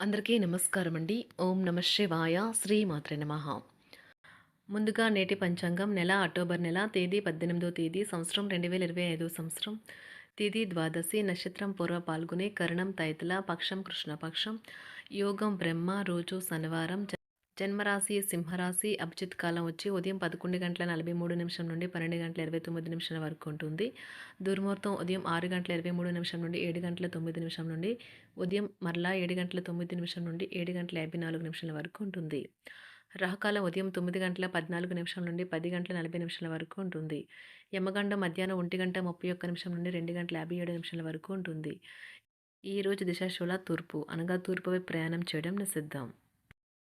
అందరికీ నమస్కారం అండి. ఓం నమ శివాయ. శ్రీ మాత్రే నమ. ముందుగా నేటి పంచాంగం నెల అక్టోబర్ నెల తేదీ పద్దెనిమిదో తేదీ సంవత్సరం రెండు వేల ఇరవై ఐదో సంవత్సరం. తేదీ ద్వాదశి నక్షత్రం పూర్వ పాల్గొనే కరణం తైతల పక్షం కృష్ణపక్షం యోగం బ్రహ్మ రోజు శనివారం జన్మరాశి సింహరాశి అభిజిత్ కాలం వచ్చి ఉదయం పదకొండు గంటల నలభై మూడు నిమిషం నుండి పన్నెండు గంటల ఇరవై తొమ్మిది నిమిషాల వరకు ఉంటుంది. దుర్ముహూర్తం ఉదయం ఆరు గంటల ఇరవై మూడు నిమిషం నుండి ఏడు గంటల తొమ్మిది నిమిషం నుండి ఉదయం మరలా ఏడు గంటల తొమ్మిది నిమిషం నుండి ఏడు గంటల యాభై నాలుగు నిమిషాల వరకు ఉంటుంది. రాహకాలం ఉదయం తొమ్మిది గంటల పద్నాలుగు నిమిషం నుండి పది గంటల నలభై నిమిషాల వరకు ఉంటుంది. యమగండం మధ్యాహ్నం ఒంటి గంట ముప్పై ఒక్క నిమిషం నుండి రెండు గంటల యాభై ఏడు నిమిషాల వరకు ఉంటుంది. ఈ రోజు దిశాశూల తూర్పు అనగా తూర్పు వైపు ప్రయాణం చేయడం నిషిద్దాం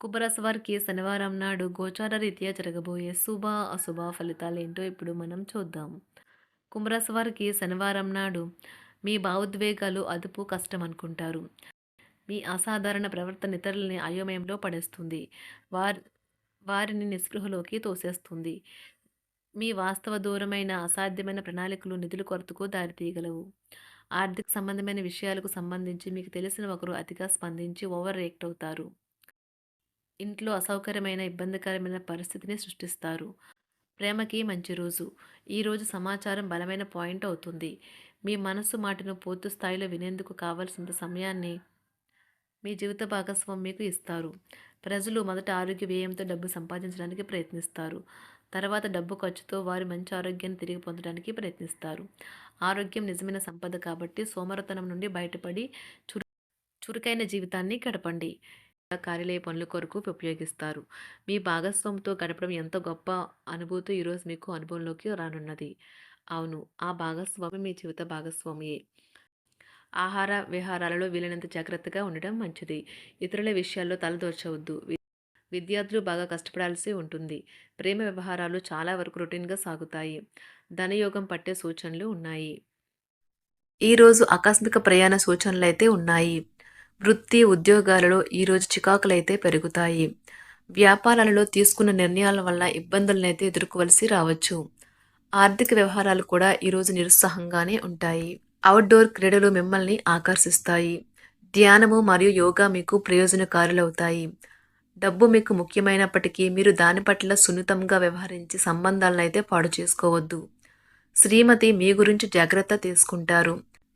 కుంభరాశి వారికి శనివారం నాడు గోచార రీత్యా జరగబోయే శుభ అశుభ ఫలితాలు ఏంటో ఇప్పుడు మనం చూద్దాం. కుంభరాశి వారికి శనివారం నాడు మీ భావోద్వేగాలు అదుపు కష్టం అనుకుంటారు. మీ అసాధారణ ప్రవర్తన ఇతరులని అయోమయంలో పడేస్తుంది. వారి వారిని నిస్పృహలోకి తోసేస్తుంది. మీ వాస్తవ దూరమైన అసాధ్యమైన ప్రణాళికలు నిధుల కొరతకు దారితీయగలవు. ఆర్థిక సంబంధమైన విషయాలకు సంబంధించి మీకు తెలిసిన ఒకరు అతిగా స్పందించి ఓవర్ రియాక్ట్ అవుతారు. ఇంట్లో అసౌకర్యమైన ఇబ్బందికరమైన పరిస్థితిని సృష్టిస్తారు. ప్రేమకి మంచి రోజు. ఈరోజు సమాచారం బలమైన పాయింట్ అవుతుంది. మీ మనసు మాటను పూర్తి స్థాయిలో వినేందుకు కావలసినంత సమయాన్ని మీ జీవిత భాగస్వామి మీకు ఇస్తారు. ప్రజలు మొదట ఆరోగ్య వ్యయంతో డబ్బు సంపాదించడానికి ప్రయత్నిస్తారు. తర్వాత డబ్బు ఖర్చుతో వారి మంచి ఆరోగ్యాన్ని తిరిగి పొందడానికి ప్రయత్నిస్తారు. ఆరోగ్యం నిజమైన సంపద కాబట్టి సోమరతనం నుండి బయటపడి చురు చురుకైన జీవితాన్ని గడపండి. కార్యాలయ పనుల కొరకు ఉపయోగిస్తారు. మీ భాగస్వామితో గడపడం ఎంత గొప్ప అనుభూతి ఈరోజు మీకు అనుభవంలోకి రానున్నది? అవును ఆ భాగస్వామి మీ జీవిత భాగస్వామియే. ఆహార విహారాలలో వీలైనంత జాగ్రత్తగా ఉండడం మంచిది. ఇతరుల విషయాల్లో తలదోర్చవద్దు విద్యార్థులు బాగా కష్టపడాల్సి ఉంటుంది. ప్రేమ వ్యవహారాలు చాలా వరకు రొటీన్గా సాగుతాయి. ధనయోగం పట్టే సూచనలు ఉన్నాయి. ఈరోజు ఆకస్మిక ప్రయాణ సూచనలు అయితే ఉన్నాయి. వృత్తి ఉద్యోగాలలో ఈరోజు చికాకులైతే పెరుగుతాయి. వ్యాపారాలలో తీసుకున్న నిర్ణయాల వల్ల ఇబ్బందులనైతే ఎదుర్కోవలసి రావచ్చు. ఆర్థిక వ్యవహారాలు కూడా ఈరోజు నిరుత్సాహంగానే ఉంటాయి. అవుట్డోర్ క్రీడలు మిమ్మల్ని ఆకర్షిస్తాయి. ధ్యానము మరియు యోగా మీకు ప్రయోజనకారులవుతాయి. డబ్బు మీకు ముఖ్యమైనప్పటికీ మీరు దాని పట్ల సున్నితంగా వ్యవహరించి సంబంధాలను అయితే పాడు చేసుకోవద్దు. శ్రీమతి మీ గురించి జాగ్రత్త తీసుకుంటారు.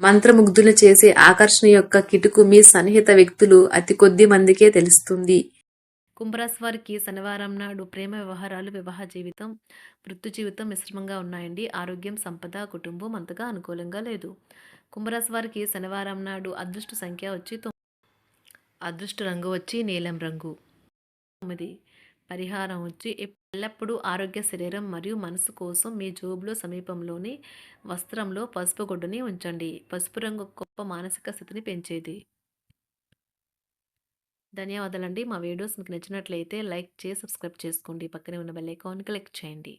మంత్రముగ్ధులు చేసే ఆకర్షణ యొక్క కిటుకు మీ సన్నిహిత వ్యక్తులు అతి కొద్ది మందికే తెలుస్తుంది. కుంభరాశి వారికి శనివారం నాడు ప్రేమ వ్యవహారాలు వివాహ జీవితం వృత్తి జీవితం మిశ్రమంగా ఉన్నాయండి. ఆరోగ్యం సంపద కుటుంబం అంతగా అనుకూలంగా లేదు. కుంభరాశి వారికి శనివారం నాడు అదృష్ట సంఖ్య వచ్చి అదృష్ట రంగు వచ్చి నీలం రంగు. తొమ్మిది. పరిహారం వచ్చి ఎల్లప్పుడూ ఆరోగ్య శరీరం మరియు మనసు కోసం మీ జోబులో సమీపంలోని వస్త్రంలో పసుపు గుడ్డుని ఉంచండి. పసుపు రంగు గొప్ప మానసిక స్థితిని పెంచేది. ధన్యవాదాలండి. మా వీడియోస్ మీకు నచ్చినట్లయితే లైక్ చేసి సబ్స్క్రైబ్ చేసుకోండి. పక్కనే ఉన్న బెల్ ఐకాన్ క్లిక్ చేయండి.